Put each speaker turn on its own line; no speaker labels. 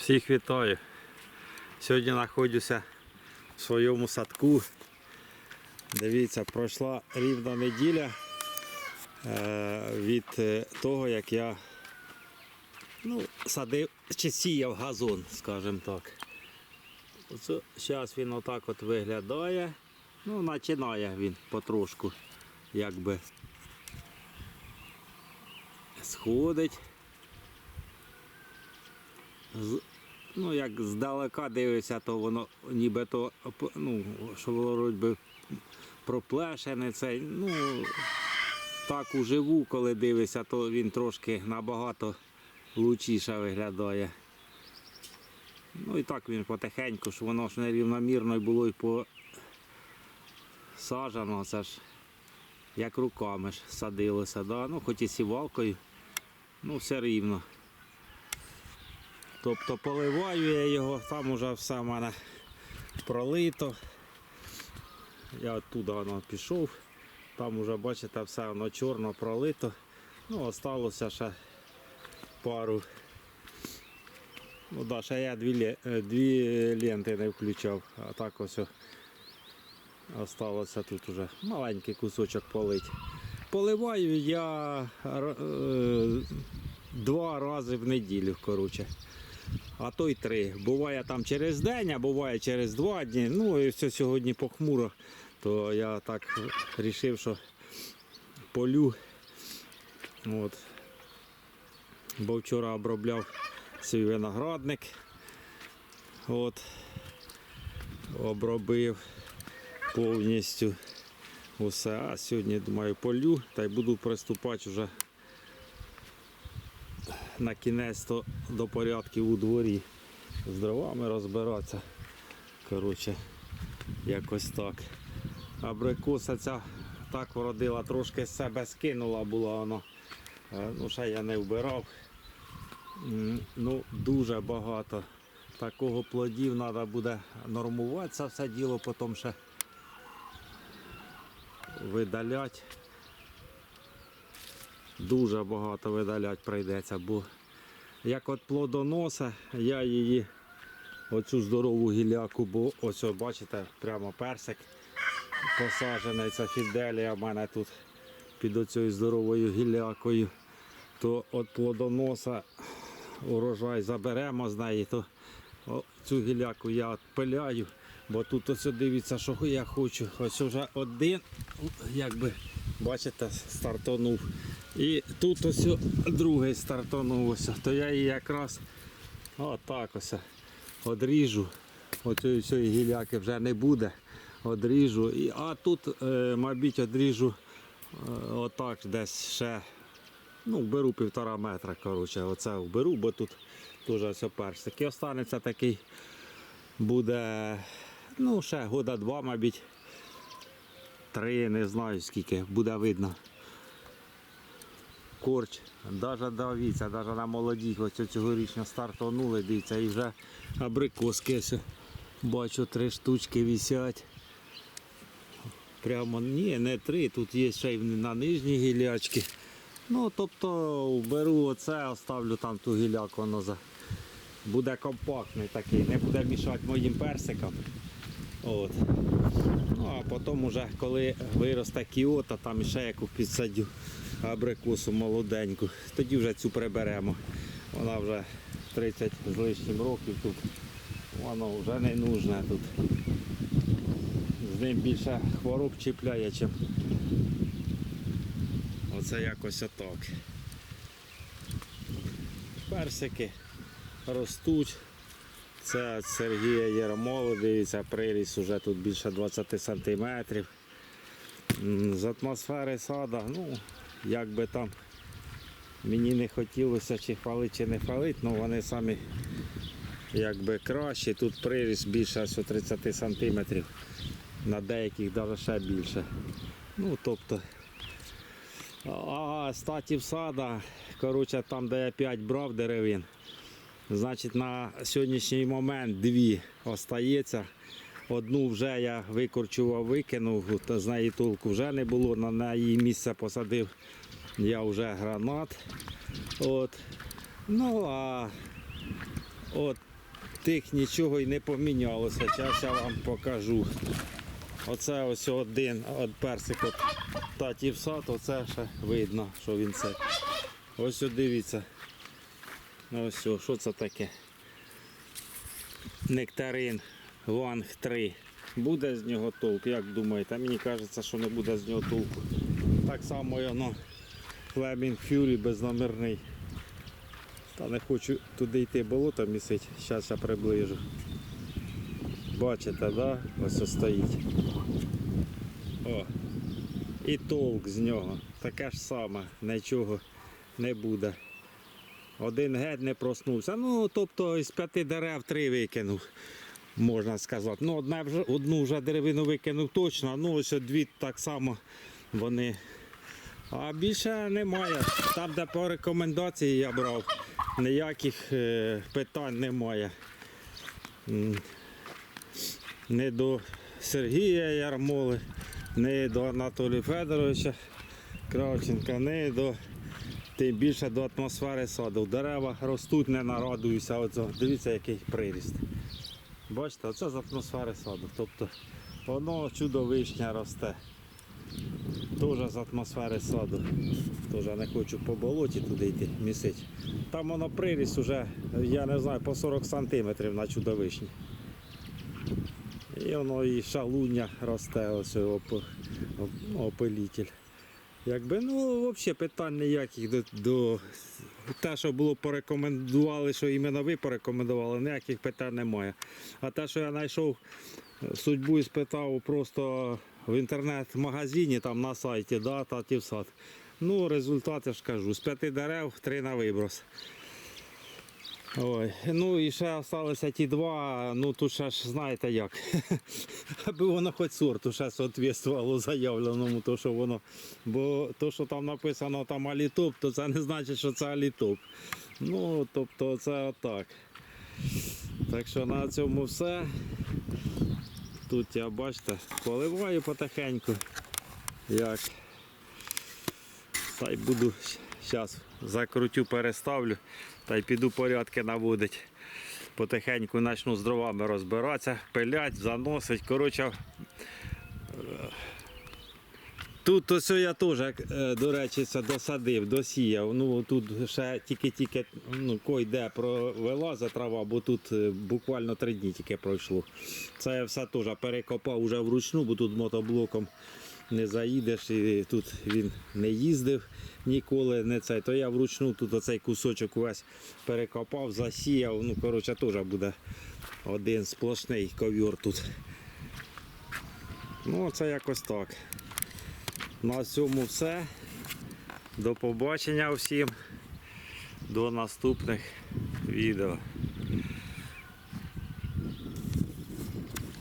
Всіх вітаю. Сьогодні знаходжуся в своєму садку. Дивіться, пройшла рівна неділя е, від е, того, як я ну, садив чи сіяв газон, скажімо так. Зараз він отак от виглядає. Ну, починає він потрошку якби сходить. Ну, як здалека дивишся, то воно ніби то, ну, що воно би проплешене цей. Ну, так уживу, коли дивишся, то він трошки набагато лучіше виглядає. Ну і так він потихеньку, що воно ж нерівномірно було й по сажано, це ж як руками ж садилося, да? ну хоч і сівалкою, ну все рівно. Тобто поливаю я його, там уже все в мене пролито. Я оттуда воно пішов, там уже бачите все воно чорно пролито. Ну, осталося ще пару. Ну да, ще я дві, е, дві ленти не включав, а так ось осталося тут уже маленький кусочок полить. Поливаю я е, два рази в неділю, коротше. А то й три. Буває там через день, а буває через два дні. Ну і все сьогодні похмуро, то я так вирішив, що полю. От. Бо вчора обробляв свій виноградник. От. Обробив повністю усе. А сьогодні думаю полю та й буду приступати вже на кінець то до порядків у дворі. З дровами розбиратися. Коротше, якось так. Абрикоса ця так вродила, трошки з себе скинула була вона. Е, Ну, ще я не вбирав. Ну, дуже багато. Такого плодів треба буде нормувати це все діло, потім ще видаляти. Дуже багато видаляти прийдеться, бо як от плодоноса, я її оцю здорову гіляку, бо ось бачите, прямо персик посаджений, це фіделія в мене тут під оцією здоровою гілякою, то от плодоноса урожай заберемо з неї, то цю гіляку я пиляю, бо тут ось дивіться, що я хочу. Ось вже один, якби, бачите, стартанув. І тут ось другий стартанув, ось, то я її якраз отак ось одріжу. Оцієї всієї гіляки вже не буде. Одріжу. І, а тут, е, мабуть, одріжу е, отак десь ще. Ну, беру півтора метра, коротше, оце вберу, бо тут теж ось персик. І останеться такий, буде, ну, ще года два, мабуть, три, не знаю скільки, буде видно. Корч, навіть дивіться, навіть на молоді, ось цьогорічно стартанули, дивіться, і вже абрикоски. ось, Бачу, три штучки висять. Прямо ні, не три, тут є ще й на нижній гілячки. Ну, тобто беру оце, оставлю там ту гіляку, воно за... буде компактний такий, не буде мішати моїм персикам. От. Ну, а потім уже, коли виросте кіота, там ще яку підсадю абрикосу молоденьку, тоді вже цю приберемо. Вона вже 30 з лишнім років тут. Воно вже не нужне тут. З ним більше хвороб чіпляє, чим Оце якось отак. Персики ростуть. Це Сергія Єрмолу, дивіться, приріс уже тут більше 20 сантиметрів. З атмосфери сада, ну, як би там мені не хотілося чи хвалити, чи не хвалити, але вони самі якби кращі. Тут приріс більше аж 30 сантиметрів, на деяких навіть ще більше. Ну, тобто а статів сада, коротше, там, де я 5 брав деревин, значить на сьогоднішній момент дві остається. Одну вже я викорчував, викинув, та з неї толку вже не було, на її місце посадив я вже гранат. От. Ну а от тих нічого і не помінялося. Зараз я вам покажу. Оце ось один от персик от татів сад, оце ще видно, що він це. Ось дивіться. Ось, що це таке? Нектарин Ванг 3. Буде з нього толк, як думаєте? Мені кажеться, що не буде з нього толку. Так само воно Флемінг Фюрі безномерний. Та не хочу туди йти болото місить. Зараз я приближу. Бачите, да? Ось стоїть. О. І толк з нього. Таке ж саме, нічого не буде. Один геть не проснувся. Ну, тобто із п'яти дерев три викинув, можна сказати. Ну, одна вже, одну вже деревину викинув точно, ну ось дві так само вони. А більше немає. Там, де по рекомендації я брав, ніяких е, питань немає. Не до Сергія Ярмоли, не до Анатолія Федоровича Кравченка, не до тим більше до атмосфери саду. Дерева ростуть, не нарадуюся. Дивіться, який приріст. Бачите, оце з атмосфери саду. Тобто воно чудо вишня росте. Теж з атмосфери саду. Теж не хочу по болоті туди йти місить. Там воно приріст уже, я не знаю, по 40 сантиметрів на чудовишні. І воно і шалуння росте, ось оп, оп, опилітель. Якби, ну, взагалі питань ніяких до, до те, що було порекомендували, що іменно ви порекомендували, ніяких питань немає. А те, що я знайшов судьбу і спитав просто в інтернет-магазині, там на сайті, да, татів сад. Ну, результати ж кажу. З п'яти дерев три на виброс. Ой, ну і ще залишилися ті два, ну тут ще ж знаєте як. Аби воно хоч сорту ще соответствувало заявленому, то що воно. Бо то, що там написано там алітоп, то це не значить, що це алітоп. Ну, тобто це отак. Так що на цьому все. Тут я бачите, поливаю потихеньку. Як. Та й буду зараз закрутю, переставлю та й піду порядки наводити. Потихеньку почну з дровами розбиратися, пилять, заносить. Коротше, е, тут ось я теж, е, до речі, досадив, досіяв. Ну тут ще тільки-тільки ну, койде провилазить трава, бо тут е, буквально три дні тільки пройшло. Це я все теж перекопав уже вручну, бо тут мотоблоком не заїдеш і тут він не їздив ніколи, не цей. То я вручну тут оцей кусочок увесь перекопав, засіяв. Ну, коротше, теж буде один сплошний ковір тут. Ну, це якось так. На цьому все. До побачення всім. До наступних відео.